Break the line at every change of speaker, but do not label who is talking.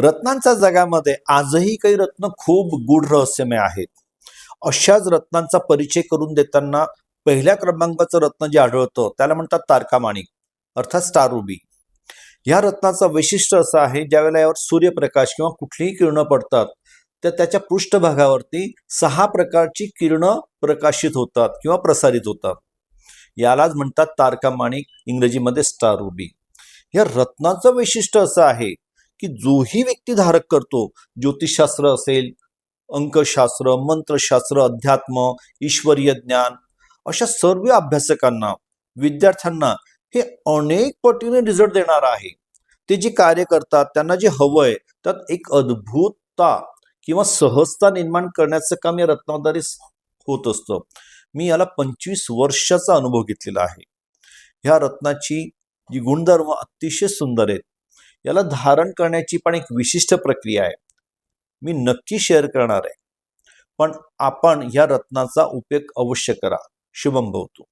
रत्नांच्या जगामध्ये आजही काही रत्न खूप गूढ रहस्यमय आहेत. अशाच रत्नांचा परिचय करून देताना पहिल्या क्रमांकाचं रत्न जे आढळतं त्याला म्हणतात तारकामाणिक अर्थात स्टारुबी या रत्नाचं वैशिष्ट्य असं आहे ज्यावेळेला यावर सूर्यप्रकाश किंवा कुठलीही किरणं पडतात तर त्याच्या पृष्ठभागावरती सहा प्रकारची किरणं प्रकाशित होतात किंवा प्रसारित होतात. यालाच म्हणतात तारकामाणिक इंग्रजीमध्ये स्टार रुबी. या रत्नाचं वैशिष्ट्य असं आहे की जोही व्यक्ती धारक करतो ज्योतिषशास्त्र असेल अंकशास्त्र मंत्रशास्त्र अध्यात्म ईश्वरीय ज्ञान अशा सर्व अभ्यासकांना विद्यार्थ्यांना हे अनेक पटीने रिझल्ट देणार आहे. ते जे कार्य करतात त्यांना जे हवंय त्यात एक अद्भुतता किंवा सहजता निर्माण करण्याचं काम या रत्नाद्वारे होत असतं. मी याला पंचवीस वर्षाचा अनुभव घेतलेला आहे. ह्या रत्नाची जी गुणधर्म अतिशय सुंदर आहेत. याला धारण करण्याची पण एक विशिष्ट प्रक्रिया आहे. मी नक्की शेअर करणार आहे. पण आपण या रत्नाचा उपयोग अवश्य करा. शुभम भवतो